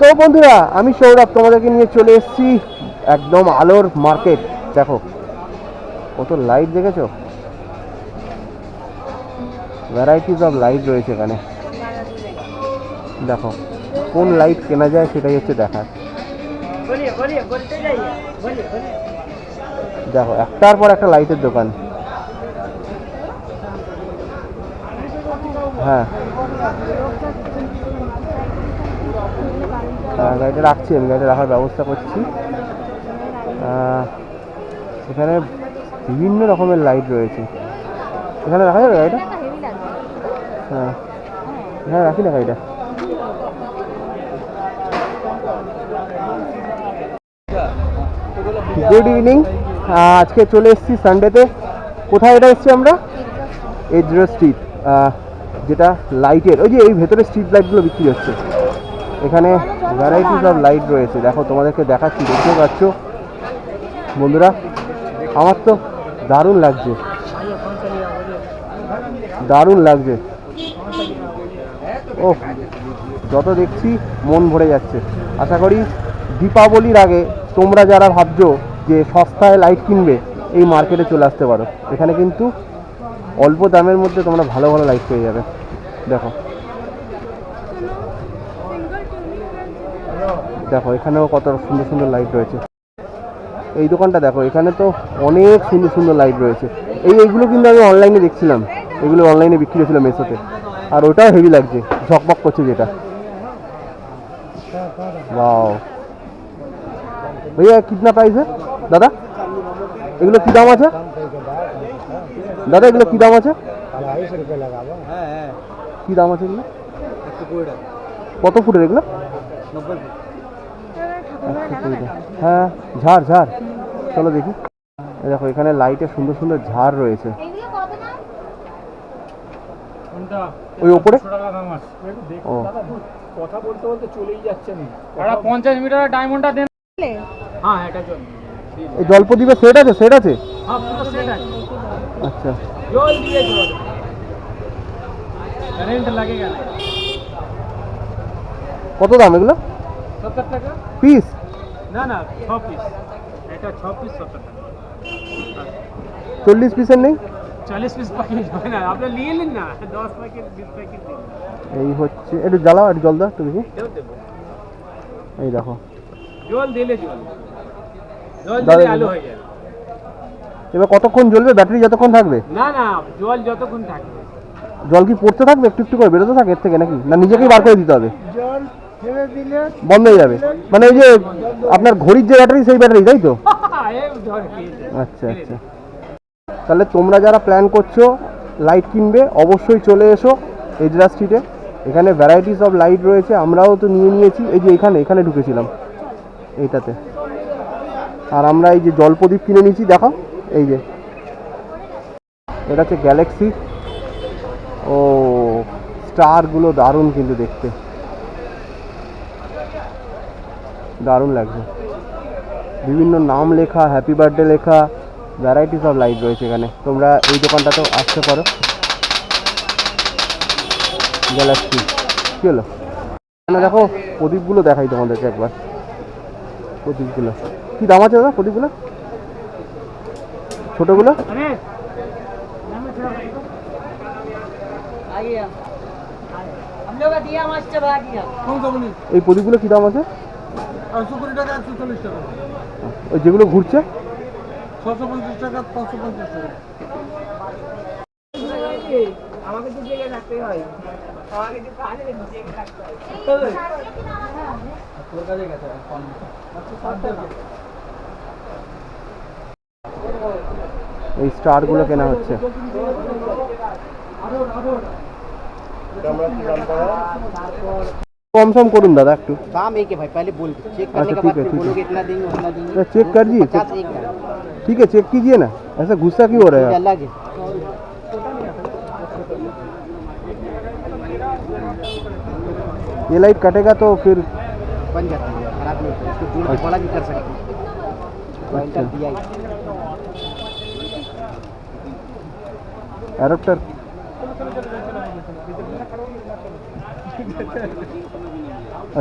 তো বন্ধুরা, আমি সৌরভ, তোমাদেরকে নিয়ে চলে এসেছি একদম আলোর মার্কেট। দেখো, কত লাইট দেখেছ? ভ্যারাইটিস অফ লাইট রয়েছে এখানে। দেখো, কোন লাইট কেনা যায় সেটাই হচ্ছে দেখার। দেখো, একটার পর একটা লাইটের দোকান। হ্যাঁ। গাড়িটা রাখছি, আমি গাড়িটা রাখার ব্যবস্থা করছি। এখানে বিভিন্ন রকমের লাইট রয়েছে। এখানে রাখা যাবে গাড়িটা? হ্যাঁ। হ্যাঁ রাখি না গাড়িটা? গুড ইভিনিং আজকে চলে এসেছি সানডেতে কোথায় এটা এসেছি আমরা? Ezra street. যেটা লাইটের ওই যে এই ভেতরে স্ট্রিট লাইটগুলো বিক্রি হচ্ছে। এখানে ভ্যারাইটিস অফ লাইট রয়েছে। দেখো, তোমাদেরকে দেখাচ্ছি দেখতে পাচ্ছ? বন্ধুরা, আমার তো দারুণ লাগছে। দারুণ লাগছে। ও যত দেখছি, মন ভরে যাচ্ছে। আশা করি দীপাবলির আগে তোমরা যারা ভাবছ যে সস্তায় লাইট কিনবে, এই মার্কেটে চলে আসতে পারো। এখানে কিন্তু অল্প দামের মধ্যে তোমরা ভালো ভালো লাইট পেয়ে যাবে। দেখো। দেখো এখানেও কত সুন্দর সুন্দর লাইট রয়েছে এই দোকানটা দেখো এখানে তো অনেক সুন্দর সুন্দর লাইট রয়েছে এই এইগুলো কিন্তু আমি অনলাইনে দেখছিলাম এগুলো অনলাইনে বিক্রি হয়েছিল মেসোতে আর ওটাও হেভি লাগছে ঝকমক করছে যেটা वाओ भैया कितना प्राइस है দাদা এগুলো কি দাম আছে দাদা এগুলো কি দাম আছে अढ़ाई सौ रुपये लगा हुआ है है কি দাম আছে এগুলো एक सौ कोई কত ফুটের এগুলো হ্যাঁ ঝাড় ঝাড়। চলো দেখি। দেখো এখানে লাইটে সুন্দর সুন্দর ঝাড় রয়েছে। ওই ওপরে? কথা বলতে বলতে চলেই যাচ্ছে না। পঞ্চাশ মিটার ডায়মন্ডটা দেন। হ্যাঁ এটা এই আছে সেট আছে? হ্যাঁ, সেট আছে। আচ্ছা। জল দিয়ে জল। কারেন্ট কত দাম এগুলো? সত্তর টাকা? পিস? না না ছ পিস। এটা ছ পিস সত্তর টাকা। চল্লিশ পিসের নেই? চল্লিশ পিস প্যাকেট হয় না। আপনি নিয়ে নিন না। দশ প্যাকেট বিশ প্যাকেট এই হচ্ছে একটু জ্বালাও একটু জল দাও দেখি। এই দেখো। জল দিলে জল। জল দিলে আলু হয়ে যাবে। এবার কতক্ষণ জ্বলবে? ব্যাটারি যতক্ষণ থাকবে? না না জল যতক্ষণ থাকবে। জল কি পড়তে থাকবে? একটু একটু করে বেরোতে থাকে এর থেকে নাকি? না নিজেকেই বার করে দিতে হবে? বন্ধ হয়ে যাবে। মানে ওই যে আপনার ঘড়ির যে ব্যাটারি সেই ব্যাটারি তাই তো? জল। আচ্ছা আচ্ছা। তাহলে তোমরা যারা প্ল্যান করছ লাইট কিনবে, অবশ্যই চলে এসো এজরা স্ট্রিটে এখানে ভ্যারাইটিস অফ লাইট রয়েছে, আমরাও তো নিয়ে নিয়েছি। এই যে এখানে এখানে ঢুকেছিলাম, এইটাতে। আর আমরা এই যে জলপ্রদীপ কিনে নিয়েছি দেখো এই যে। এটা হচ্ছে গ্যালাক্সি ও স্টারগুলো দারুণ কিন্তু দেখতে। দারুণ লাগছে। বিভিন্ন নাম লেখা হ্যাপি বার্থডে লেখা ভ্যারাইটিস অফ লাইট রয়েছে এখানে। তোমরা এই দোকানটাতেও আসতে পারো। গ্যালাক্সি কী হলো? এখানে দেখো প্রদীপগুলো দেখাই তোমাদেরকে একবার। প্রদীপগুলো। কী দাম আছে দাদা প্রদীপগুলো? ছোটোগুলো? এই প্রদীপগুলো কী দাম আছে? কুড়ি টাকা একশো চল্লিশ টাকা। ওই যেগুলো ঘুরছে? ছশো পঞ্চাশ টাকা পাঁচশো পঞ্চাশ টাকা। আমাকে তো জেগে থাকতে হয়। আমাকে তো কাজে জেগে থাকতে হয়। তোর কাছে গেছে এই স্টারগুলো কেনা হচ্ছে। कम सम करूँ दादा एक चेक अच्छा, अच्छा, कर दिए ठीक है चेक कीजिए ना. ऐसा गुस्सा क्यों हो रहा है ये लाइट कटेगा तो फिर बन जाता है खराब नहीं होता इसको दूर अच्छा। बड़ा भी कर सकते हैं। दिया অ্যাডাপ্টার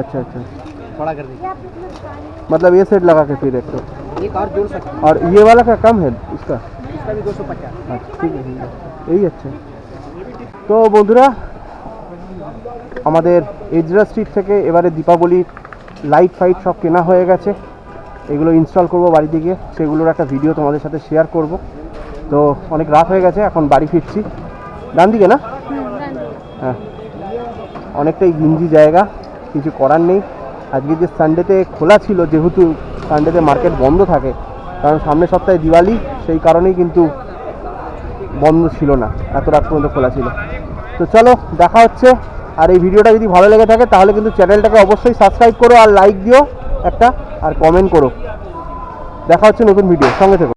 আচ্ছা আচ্ছা बड़ा कर दीजिए मतलब ये सेट लगा के फिर एक तो एक और जोड़ सकते और ये वाला का कम है इसका हैं इसका भी दो सौ पचास আচ্ছা ঠিক আছে ঠিক আছে এই হচ্ছে তো বন্ধুরা আমাদের এজরা স্ট্রিট থেকে এবারে দীপাবলির লাইট ফাইট সব কেনা হয়ে গেছে এগুলো ইনস্টল করব বাড়িতে গিয়ে সেগুলোর একটা ভিডিও তোমাদের সাথে শেয়ার করব তো অনেক রাত হয়ে গেছে এখন বাড়ি ফিরছি ডান দিকে না হ্যাঁ অনেকটাই গিঞ্জি জায়গা, কিছু করার নেই। আজকে যে সানডেতে খোলা ছিল, যেহেতু সানডেতে মার্কেট বন্ধ থাকে, কারণ সামনের সপ্তাহে দিওয়ালি, সেই কারণেই কিন্তু বন্ধ ছিল না, এত রাত পর্যন্ত খোলা ছিল। তো চলো, দেখা হচ্ছে। আর এই ভিডিওটা যদি ভালো লেগে থাকে, তাহলে কিন্তু চ্যানেলটাকে অবশ্যই সাবস্ক্রাইব করো আর লাইক দিও একটা, আর কমেন্ট করো। দেখা হচ্ছে নতুন ভিডিও সঙ্গে থেকো।